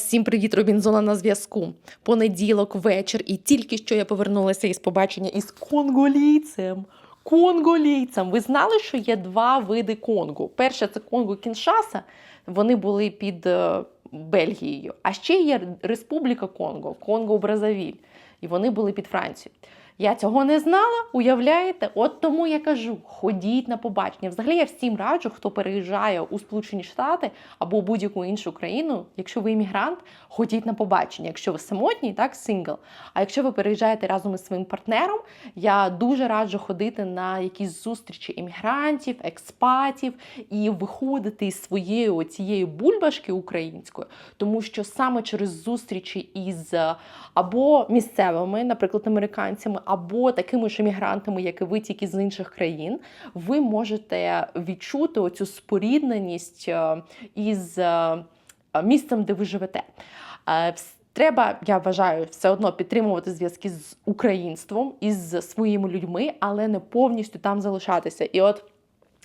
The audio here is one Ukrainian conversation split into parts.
Всім привіт, Робінзона на зв'язку. Понеділок, вечір, і тільки що я повернулася із побачення із конголійцем. Конголійцем. Ви знали, що є два види Конго? Перше це Конго Кіншаса. Вони були під е, Бельгією. А ще є Республіка Конго, Конго Бразавіль. І вони були під Францією. Я цього не знала, уявляєте? От тому я кажу: ходіть на побачення. Взагалі я всім раджу, хто переїжджає у Сполучені Штати або будь-яку іншу країну. Якщо ви іммігрант, ходіть на побачення. Якщо ви самотній, так сингл. А якщо ви переїжджаєте разом із своїм партнером, я дуже раджу ходити на якісь зустрічі іммігрантів, експатів і виходити із своєї цієї бульбашки української, тому що саме через зустрічі із або місцевими, наприклад, американцями, або такими ж емігрантами, як і ви, тільки з інших країн, ви можете відчути оцю спорідненість е, із е, місцем, де ви живете. Е, Треба, я вважаю, все одно підтримувати зв'язки з українством із своїми людьми, але не повністю там залишатися. І от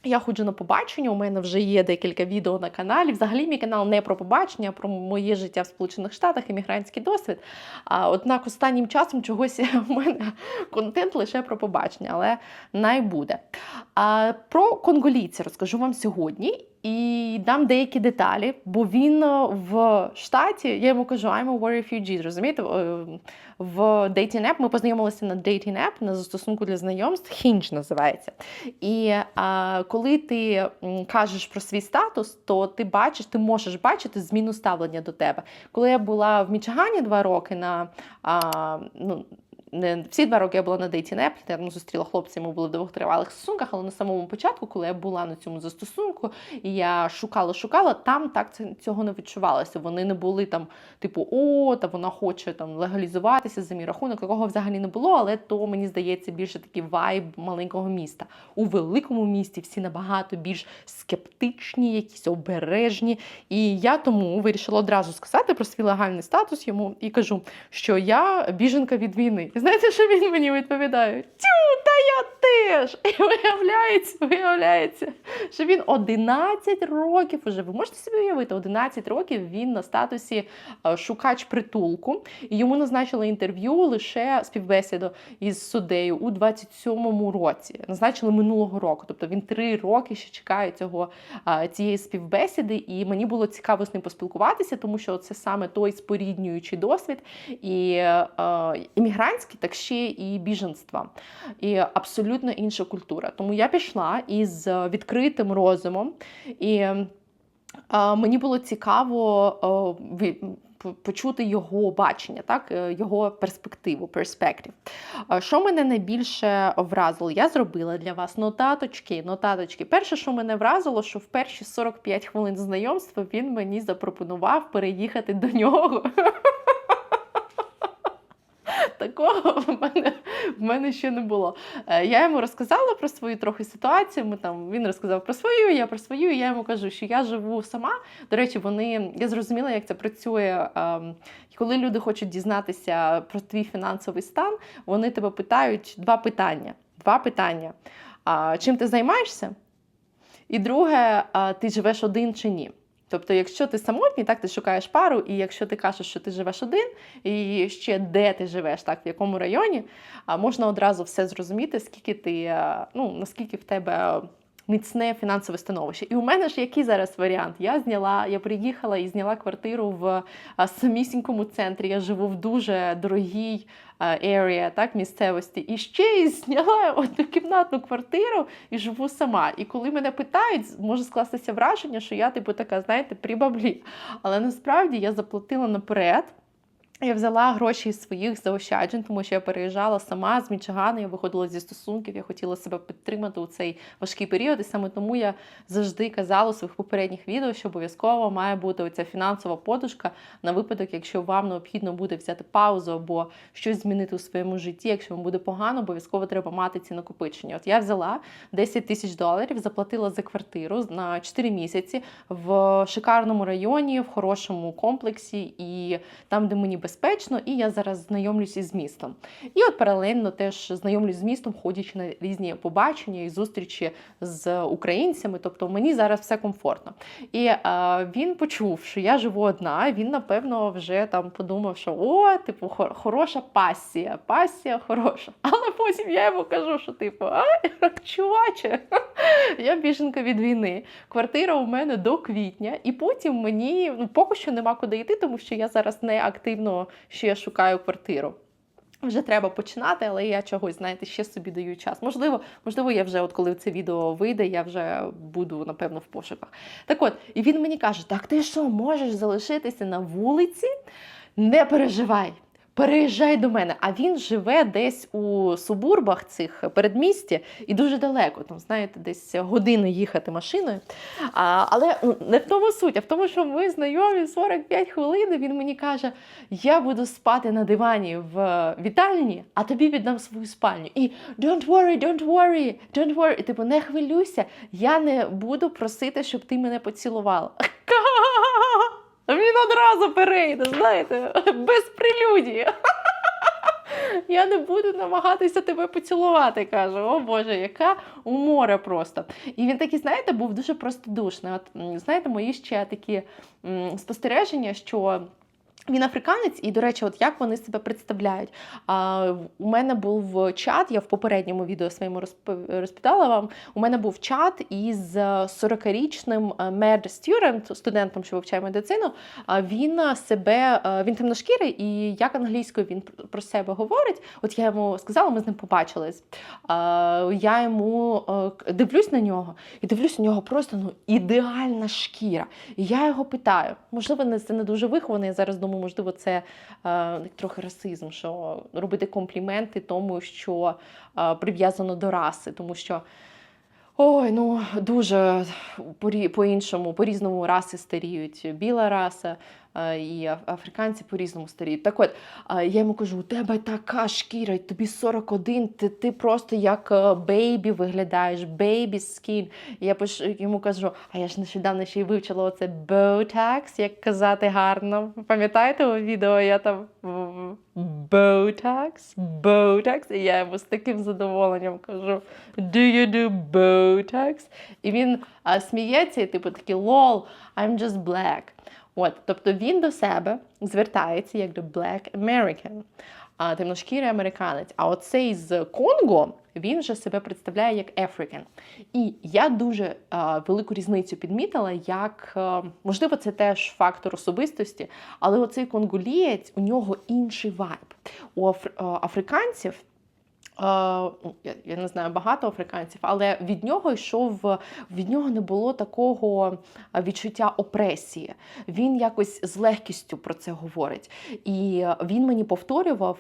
я ходжу на побачення. У мене вже є декілька відео на каналі. Взагалі, мій канал не про побачення, а про моє життя в Сполучених Штатах, іммігрантський досвід. А однак останнім часом чогось у мене контент лише про побачення, але най буде. А про конголійці розкажу вам сьогодні. І дам деякі деталі, бо він е, в штаті, я йому кажу, I'm a refugee, розумієте? Е, В Dating App ми познайомилися на Dating App, на застосунку для знайомств, Hinge називається. І а, коли ти кажеш про свій статус, то ти бачиш, ти можеш бачити зміну ставлення до тебе. Коли я була в Мічигані два роки на а, ну, не всі два роки я була на дейті App, я там зустріла хлопця, ми були в довготривалих стосунках, але на самому початку, коли я була на цьому застосунку, і я шукала, шукала, там так це цього не відчувалося. Вони не були там, типу, о, та вона хоче там легалізуватися за мій рахунок, такого взагалі не було, але то мені здається більше такий вайб маленького міста. У великому місті всі набагато більш скептичні, якісь обережні. І я тому вирішила одразу сказати про свій легальний статус йому і кажу, що я біженка від війни. Знаєте, що він мені відповідає? Тю, та я теж. І виявляється, виявляється, що він 11 років уже. Ви можете собі уявити, 11 років він на статусі е, шукач притулку. І йому назначили інтерв'ю лише співбесіду із суддею у 27-му році. Назначили минулого року. Тобто він три роки ще чекає цього цієї співбесіди, і мені було цікаво з ним поспілкуватися, тому що це саме той споріднюючий досвід і е, іммігрантський, так ще і біженства, і абсолютно інша культура. Тому я пішла із відкритим розумом, і е, мені було цікаво е, почути його бачення, так е, його перспективу, перспектив. Е, Що мене найбільше вразило? Я зробила для вас нотаточки. Нотаточки. Перше, що мене вразило, що в перші 45 хвилин знайомства він мені запропонував переїхати до нього. Такого в мене, в мене ще не було. Е, Я йому розказала про свою трохи ситуацію. Ми там він розказав про свою, я про свою. І я йому кажу, що я живу сама. До речі, вони я зрозуміла, як це працює. ем, Коли люди хочуть дізнатися про твій фінансовий стан, вони тебе питають два питання. Два питання. Чим ти займаєшся? І друге, ти живеш один чи ні? Тобто, якщо ти самотній, так ти шукаєш пару, і якщо ти кажеш, що ти живеш один, і ще де ти живеш, так в якому районі, а можна одразу все зрозуміти, скільки ти, е, ну наскільки в тебе. Міцне фінансове становище. І у мене ж який зараз варіант? Я зняла, я приїхала і зняла квартиру в самісінькому центрі. Я живу в дуже дорогій area, так, місцевості. І ще й зняла однокімнатну квартиру і живу сама. І коли мене питають, може скластися враження, що я типу така, знаєте, прибаблі. Але насправді я заплатила наперед. Я взяла гроші із своїх заощаджень, тому що я переїжджала сама з Мічигана, я виходила зі стосунків, я хотіла себе підтримати у цей важкий період. І саме тому я завжди казала у своїх попередніх відео, що обов'язково має бути оця фінансова подушка на випадок, якщо вам необхідно буде взяти паузу або щось змінити у своєму житті. Якщо вам буде погано, обов'язково треба мати ці накопичення. От я взяла 10 тисяч доларів, заплатила за квартиру на 4 місяці в шикарному районі, в хорошому комплексі, і там, де мені безпечно, і я зараз знайомлюсь із містом. І от паралельно теж знайомлюсь з містом, ходячи на різні побачення і зустрічі з українцями. Тобто мені зараз все комфортно. І е, він почув, що я живу одна. Він напевно вже там подумав, що о, типу, хор- хороша пасія, пасія хороша. Але потім я йому кажу, що типу, а чуваче, я біженка від війни. Квартира у мене до квітня, і потім мені ну, поки що нема куди йти, тому що я зараз не активно ще шукаю квартиру. Вже треба починати, але я чогось, знаєте, ще собі даю час. Можливо, можливо, я вже, от коли це відео вийде, я вже буду, напевно, в пошуках. Так от, і він мені каже: так ти що, можеш залишитися на вулиці? Не переживай. Переїжджай до мене, а він живе десь у субурбах цих передмісті і дуже далеко. Там, знаєте, десь години їхати машиною. А, але не в тому суть, а в тому, що ми знайомі 45 хвилин. і Він мені каже: я буду спати на дивані в вітальні, а тобі віддам свою спальню. І don't worry, don't worry, don't worry. Типу, не хвилюйся, я не буду просити, щоб ти мене поцілувала. Він одразу перейде, знаєте, без прелюдії. Я не буду намагатися тебе поцілувати, каже. О Боже, яка умора просто. І він такий, знаєте, був дуже простодушний. От, знаєте, мої ще такі м, спостереження, що. Він африканець, і, до речі, от як вони себе представляють. А, у мене був чат, я в попередньому відео своєму розп- розповідала вам. У мене був чат із 40-річним med student, студентом, що вивчає медицину. А Він е, себе е, він темношкірий, і як англійською він про себе говорить. От я йому сказала, ми з ним побачились. А, Я йому е, дивлюсь на нього і дивлюсь на нього просто ну ідеальна шкіра. І я його питаю, можливо, це не дуже виховано. Я зараз думаю, можливо, це е, трохи расизм, що робити компліменти тому, що е, прив'язано до раси, тому що. Ой, ну дуже по-іншому, по-різному раси старіють. Біла раса і африканці по-різному старіють. Так от, е, я йому кажу: у тебе така шкіра, тобі 41, ти, ти просто як е, бейбі виглядаєш, бейбі скін. Я йому кажу, а я ж нещодавно ще й вивчила оце Botox, як казати гарно. Пам'ятаєте у відео? Я там Botox, Botox. І я йому з таким задоволенням кажу: Do you do Botox? І він а, сміється, і типу такий лол, I'm just black. От, тобто він до себе звертається як до Black American, темношкірий американець. А оцей з Конго він же себе представляє як African. І я дуже а, велику різницю підмітила, як а, можливо, це теж фактор особистості, але оцей конголієць у нього інший вайб. У афр- а, африканців. Ну, я, не знаю багато африканців, але від нього йшов від нього не було такого відчуття опресії. Він якось з легкістю про це говорить. І він мені повторював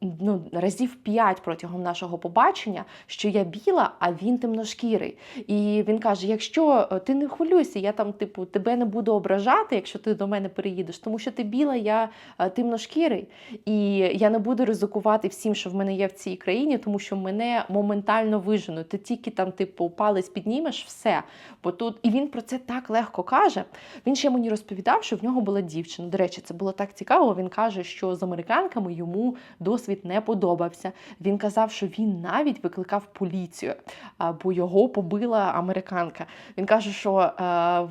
ну, разів п'ять протягом нашого побачення, що я біла, а він темношкірий. І він каже: якщо е, ти не хвилюйся, я там, типу, тебе не буду ображати, якщо ти до мене переїдеш, тому що ти біла, я е, темношкірий. І я не буду ризикувати всім, що в мене є в цій країні, тому що мене моментально виженуть. Ти тільки там, типу, палець піднімеш, все. Бо тут і він про це так легко каже. Він ще мені розповідав, що в нього була дівчина. До речі, це було так цікаво. Він каже, що з американками йому досвід не подобався. Він казав, що він навіть викликав поліцію, бо його побила американка. Він каже, що е,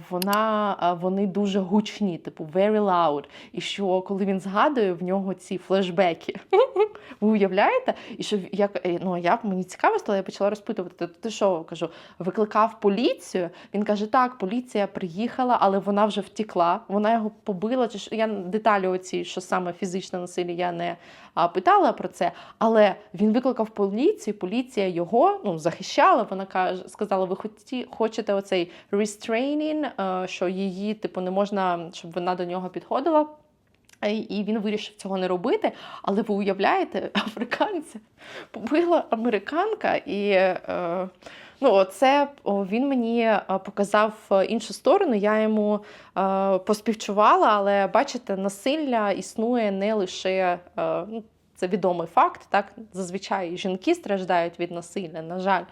вона е, вони дуже гучні, типу very loud. І що коли він згадує, в нього ці флешбеки. Ви уявляєте? І що як е, ну я мені цікаво стало, я почала розпитувати. «Ти- Ти що кажу, викликав поліцію? Він каже: так, поліція приїхала, але вона вже втекла. Вона його побила. Чи що я деталі оці, що саме фізичне насилля, я не а, питала про це. Але він викликав поліцію. Поліція його ну захищала. Вона каже, сказала: ви хоті, хочете оцей restraining, е, що її типу не можна, щоб вона до нього підходила. Е, І він вирішив цього не робити. Але ви уявляєте, африканця побила американка, і е, ну, це він мені е, показав іншу сторону. Я йому поспівчувала, але бачите, насилля існує не лише. Ну, Це відомий факт. Так зазвичай жінки страждають від насилля. На жаль,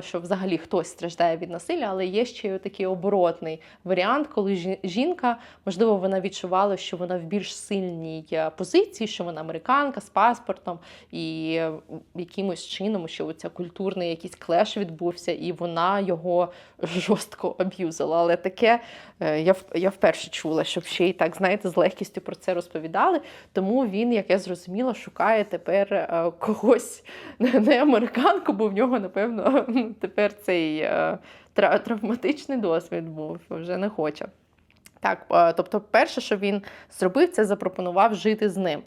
що взагалі хтось страждає від насилля, але є ще й такий оборотний варіант, коли жінка, можливо, вона відчувала, що вона в більш сильній е, позиції, що вона американка з паспортом, і е, якимось чином, що оця культурний якийсь клеш відбувся, і вона його жорстко аб'юзила. Але таке е, я, я вперше чула, щоб ще й так, знаєте, з легкістю про це розповідали. Тому він, як я зрозуміла, шукає тепер когось не американку, бо в нього, напевно, тепер цей е, травматичний досвід був, вже не хоче. Так, е, тобто, перше, що він зробив, це запропонував жити з ним.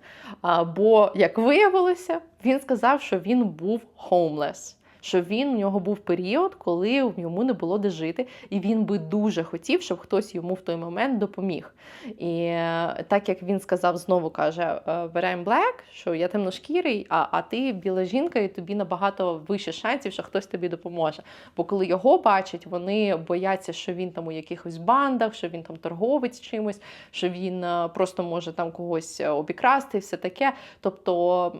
Бо, як виявилося, він сказав, що він був homeless, що він у нього був період, коли йому не було де жити, і він би дуже хотів, щоб хтось йому в той момент допоміг. І е, так як він сказав, знову каже: е, «But I'm black», що я темношкірий, а, а ти біла жінка, і тобі набагато вище шансів, що хтось тобі допоможе. Бо коли його бачать, вони бояться, що він там у якихось бандах, що він там торговець чимось, що він е, просто може там когось обікрасти, і все таке. Тобто.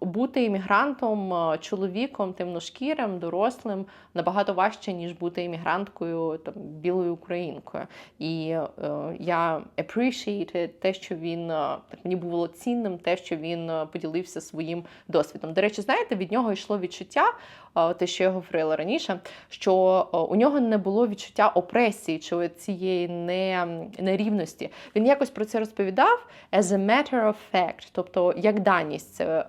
Бути іммігрантом, е, чоловіком, темношкірим, дорослим набагато важче, ніж бути іммігранткою там білою українкою. І е, я appreciate те, що він е, так мені було цінним, те, що він е, поділився своїм досвідом. До речі, знаєте, від нього йшло відчуття, те, що я говорила раніше, що е, у нього не було відчуття опресії чи цієї нерівності. Він якось про це розповідав as a matter of fact, тобто як даність, е,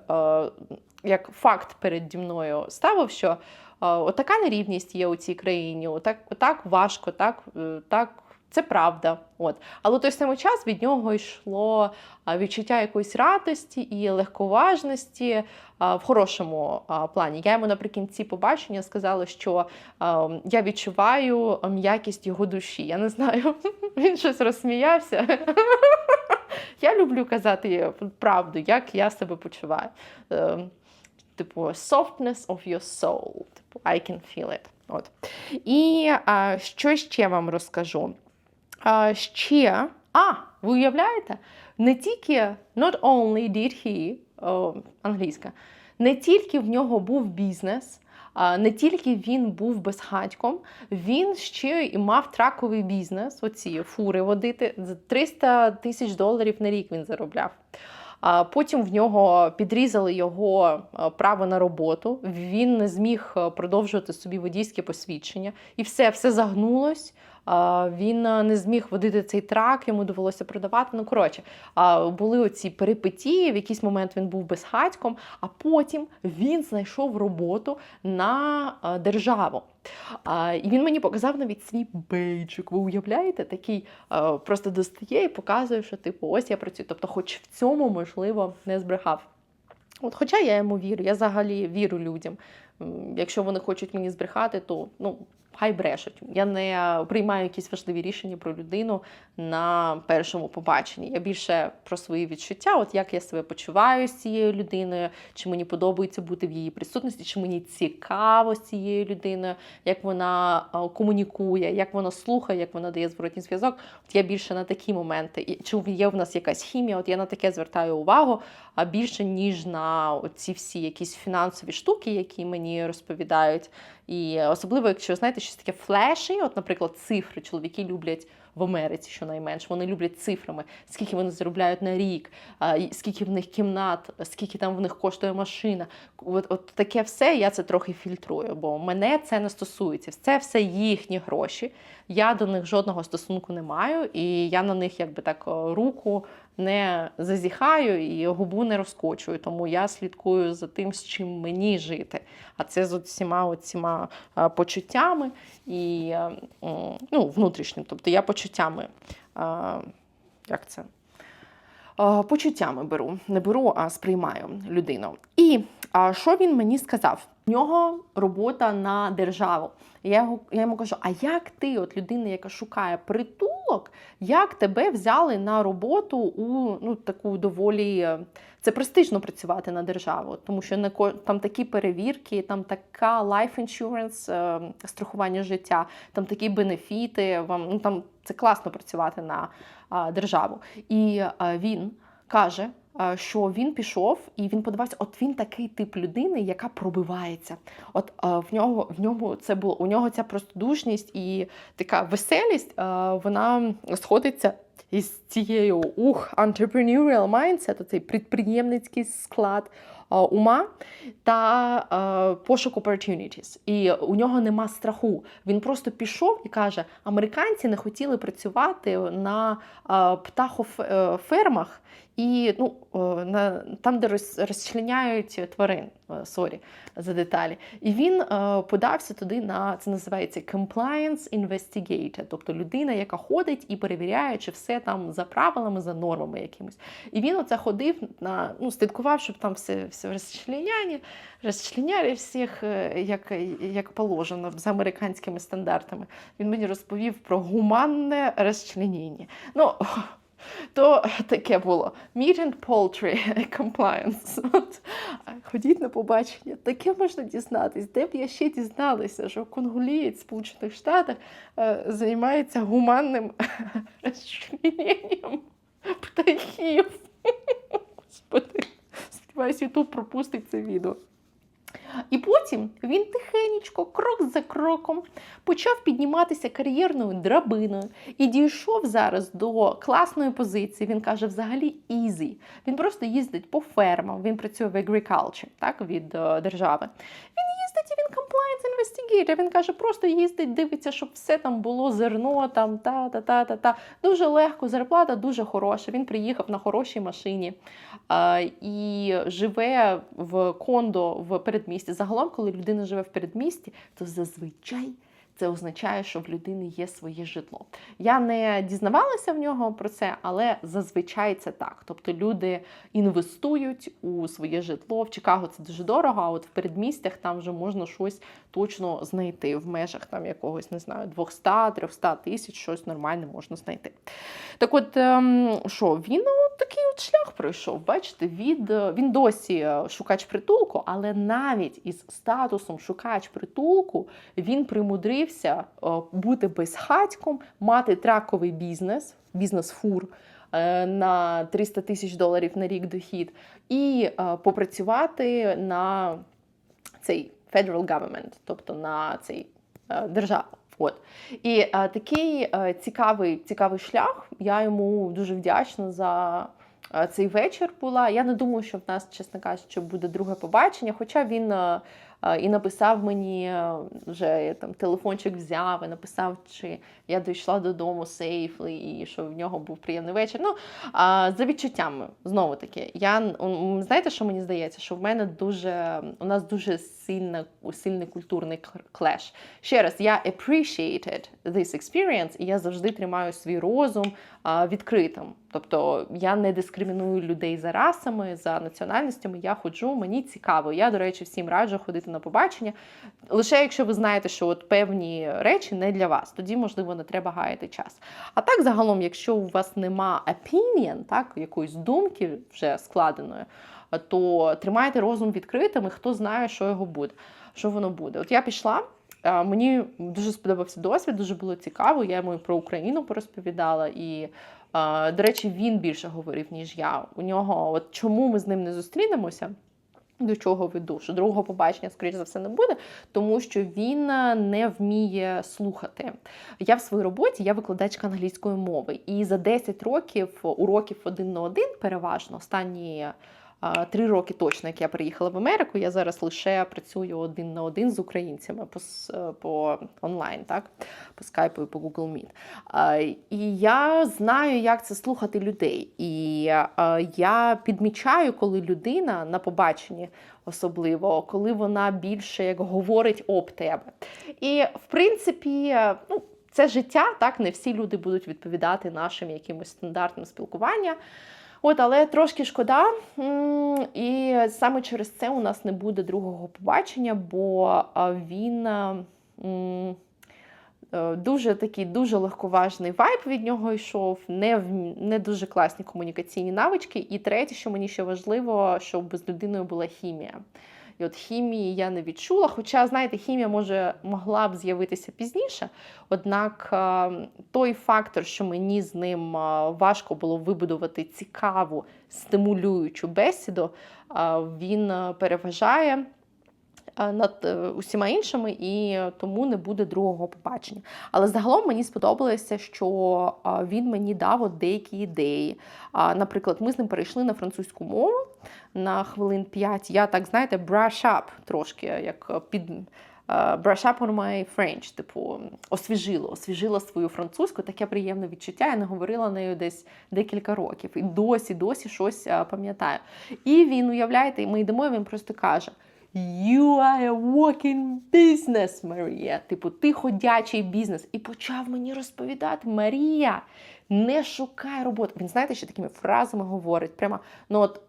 як факт переді мною ставив, що е, отака нерівність є у цій країні, отак, отак важко, так, е, так. Це правда, от але той самий час від нього йшло відчуття якоїсь радості і легковажності в хорошому плані. Я йому наприкінці побачення сказала, що я відчуваю м'якість його душі. Я не знаю, він щось розсміявся. Я люблю казати правду, як я себе почуваю. Е, Типу, softness of your soul. Типу, I can feel it. От. І що ще вам розкажу? А, ще, а, ви уявляєте? Не тільки not only did he, о, англійська, не тільки в нього був бізнес, не тільки він був безхатьком, він ще і мав траковий бізнес, оці фури водити. За 300 тисяч доларів на рік він заробляв. А Потім в нього підрізали його право на роботу. Він не зміг продовжувати собі водійське посвідчення, і все, все загнулось. Він е, не зміг водити цей трак, йому довелося продавати. Ну коротше, були оці перипетії. В якийсь момент він був безхатьком, а потім він знайшов роботу на е, державу. І він мені показав навіть свій бейджик. Ви уявляєте, такий е, просто достає і показує, що типу, ось я працюю. Тобто, хоч в цьому, можливо, не збрехав. От, Хоча я йому вірю, я взагалі вірю людям. Якщо вони хочуть мені збрехати, то ну. Хай брешуть. Я не приймаю якісь важливі рішення про людину на першому побаченні. Я більше про свої відчуття, от як я себе почуваю з цією людиною, чи мені подобається бути в її присутності, чи мені цікаво з цією людиною, як вона комунікує, як вона слухає, як вона дає зворотній зв'язок. От я більше на такі моменти, чи є в нас якась хімія, от я на таке звертаю увагу, а більше ніж на ці всі якісь фінансові штуки, які мені розповідають. І особливо, якщо знаєте, щось таке флеші, от, наприклад, цифри чоловіки люблять в Америці, щонайменш, вони люблять цифрами, скільки вони заробляють на рік, скільки в них кімнат, скільки там в них коштує машина. От, от таке все я це трохи фільтрую, бо мене це не стосується. Це все їхні гроші. Я до них жодного стосунку не маю, і я на них якби так руку не зазіхаю і губу не розкочую. Тому я слідкую за тим, з чим мені жити. А це з усіма оціма почуттями і ну, внутрішнім. Тобто я почуттями. Як це? Почуттями беру, не беру, а сприймаю людину. І а, що він мені сказав? В нього робота на державу. Я, його, я йому кажу: а як ти, от людина, яка шукає притулок, як тебе взяли на роботу у ну, таку доволі. Це престижно працювати на державу, тому що ко- там такі перевірки, там така life insurance, е, страхування життя, там такі бенефіти. Вам ну там це класно працювати на державу. І він каже, що він пішов і він подавався. От він такий тип людини, яка пробивається. От е, в нього в ньому це було у нього ця простодушність і така веселість. е, Вона сходиться із цією ух, entrepreneurial mindset, цей підприємницький склад е, ума та е, пошук opportunities. І у нього нема страху. Він просто пішов і каже: американці не хотіли працювати на е, птахофермах і ну, е, на, там, де роз, розчленяють тварин. Е, Сорі за деталі. І він е, подався туди на це називається compliance investigator, тобто людина, яка ходить і перевіряє, чи все там за правилами, за нормами якимось. І він оце ходив на ну, слідкував, щоб там все, все розчленяні, розчленяли всіх, як, як положено, за американськими стандартами. Він мені розповів про гуманне розчленення. Ну, то таке було. Meat and Poultry Compliance. От. Ходіть на побачення. Таке можна дізнатись. Де б я ще дізналася, що конголієць в Сполучених Штатах е, займається гуманним розчлененням птахів. Господи, сподіваюсь, Ютуб пропустить це відео. І потім він тихенечко, крок за кроком, почав підніматися кар'єрною драбиною і дійшов зараз до класної позиції. Він каже, взагалі ізі. Він просто їздить по фермам, він працює в agriculture, так, від е, держави. Він і він compliance investigator. Він каже, просто їздить, дивиться, щоб все там було зерно, там та-та-та-та-та. Дуже легко, зарплата дуже хороша. Він приїхав на хорошій машині е, і живе в кондо в передмісті. Загалом, коли людина живе в передмісті, то зазвичай. Це означає, що в людини є своє житло. Я не дізнавалася в нього про це, але зазвичай це так. Тобто люди інвестують у своє житло. В Чикаго це дуже дорого, а от в передмістях там вже можна щось точно знайти в межах там якогось, не знаю, 200-300 тисяч, щось нормальне можна знайти. Так от, ем, що, він от такий от шлях пройшов. Бачите, від, він досі е, шукач притулку, але навіть із статусом шукач притулку він примудрився е, бути безхатьком, мати траковий бізнес, бізнес фур. е, На 300 тисяч доларів на рік дохід, і е, попрацювати на цей federal government, тобто на цей державу. От. І е, такий е, цікавий, цікавий шлях. Я йому дуже вдячна за е, цей вечір була. Я не думаю, що в нас, чесно кажучи, буде друге побачення, хоча він. е, І написав мені е, вже там телефончик взяв і написав, чи я дійшла додому сейфли, і що в нього був приємний вечір. Ну а, за відчуттями знову таки. Я знаєте, що мені здається, що в мене дуже у нас дуже сильна, сильний культурний клеш. Ще раз, я appreciated this experience, і я завжди тримаю свій розум а, відкритим. Тобто я не дискриміную людей за расами, за національностями. Я ходжу, мені цікаво. Я, до речі, всім раджу ходити на побачення. Лише якщо ви знаєте, що от певні речі не для вас, тоді можливо не треба гаяти час. А так, загалом, якщо у вас нема opinion, так якоїсь думки вже складеної, то тримайте розум відкритим, і хто знає, що його буде, що воно буде. От я пішла. Мені дуже сподобався досвід, дуже було цікаво. Я йому про Україну порозповідала. І, до речі, він більше говорив, ніж я. У нього, от чому ми з ним не зустрінемося? До чого веду, що другого побачення, скоріш за все, не буде, тому що він е, не вміє слухати. Я в своїй роботі я викладачка англійської мови, і за 10 років уроків один на один, переважно останні. Три роки точно, як я приїхала в Америку. Я зараз лише працюю один на один з українцями по, е, по онлайн, так? по скайпу і по Google Meet. І я знаю, як це слухати людей. І я підмічаю, коли людина на побаченні, особливо, коли вона більше як говорить об тебе. І в принципі, ну. Це життя, так не всі люди будуть відповідати нашим якимось стандартам спілкування. От, але трошки шкода. І саме через це у нас не буде другого побачення, бо він е, дуже такий дуже легковажний вайб від нього йшов, не, не дуже класні комунікаційні навички. І третє, що мені ще важливо, щоб з людиною була хімія. І от хімії я не відчула. Хоча, знаєте, хімія може могла б з'явитися пізніше. Однак е, той фактор, що мені з ним е, важко було вибудувати цікаву, стимулюючу бесіду, е, він переважає над е, усіма іншими, і е, тому не буде другого побачення. Але загалом мені сподобалося, що е, він мені дав от деякі ідеї. Наприклад, ми з ним перейшли на французьку мову на хвилин 5. Я так, знаєте, brush up трошки, як е, під. е, Brush up on my French, типу, освіжило, освіжила свою французьку, таке приємне відчуття. Я не говорила нею десь декілька років. І досі, досі щось е, пам'ятаю. І він, уявляєте, ми йдемо, і він просто каже: You are a walking business, Марія. Типу, ти ходячий бізнес. І почав мені розповідати: Марія, не шукай роботи. Він знаєте, що такими фразами говорить. Прямо, ну от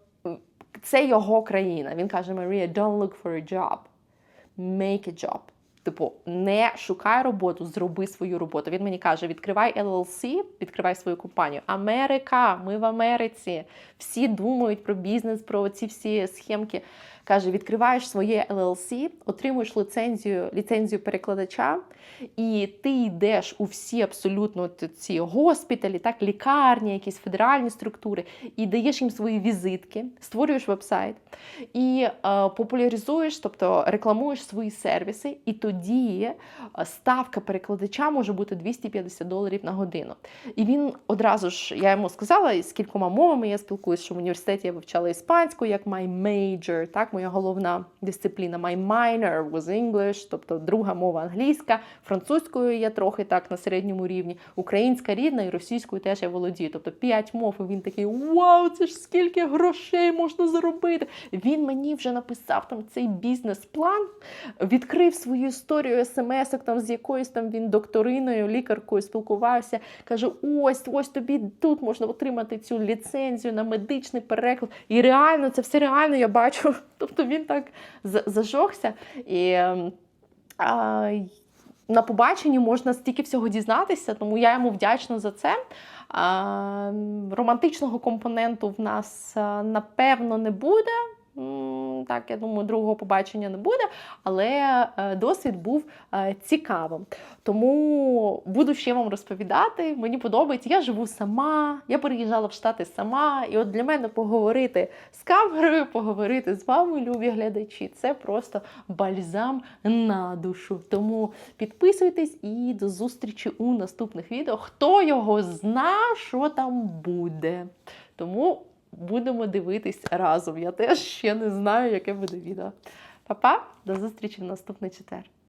це його країна. Він каже: Марія, don't look for a job. Make a job. Типу, не шукай роботу, зроби свою роботу. Він мені каже: відкривай LLC, відкривай свою компанію. Америка, ми в Америці. Всі думають про бізнес, про ці всі схемки. Каже: відкриваєш своє LLC, отримуєш ліцензію, ліцензію перекладача, і ти йдеш у всі абсолютно ці госпіталі, так, лікарні, якісь федеральні структури, і даєш їм свої візитки, створюєш вебсайт і е, популяризуєш, тобто рекламуєш свої сервіси, і тоді е, ставка перекладача може бути 250 доларів на годину. І він одразу ж, я йому сказала, з кількома мовами я спілкуюся, що в університеті я вивчала іспанську як my major, так, моя головна дисципліна. My minor was English, тобто друга мова англійська, французькою я трохи так на середньому рівні, українська рідна і російською теж я володію. Тобто п'ять мов, і він такий вау, це ж скільки грошей можна заробити. Він мені вже написав там цей бізнес-план, відкрив свою історію смс-ок там з якоюсь там він докториною, лікаркою спілкувався. Каже: ось, ось тобі тут можна отримати цю ліцензію на медичний переклад. І реально, це все реально я бачу. Тобто він так зажогся. І ем, а, на побаченні можна стільки всього дізнатися, тому я йому вдячна за це. А, романтичного компоненту в нас напевно не буде. Так, я думаю, другого побачення не буде, але е, досвід був е, цікавим. Тому буду ще вам розповідати. Мені подобається. Я живу сама, я переїжджала в Штати сама. І от для мене поговорити з камерою, поговорити з вами, любі глядачі, це просто бальзам на душу. Тому підписуйтесь і до зустрічі у наступних відео. Хто його зна, що там буде. Тому будемо дивитись разом. Я теж ще не знаю, яке буде відео. Па-па, до зустрічі в наступний четвер.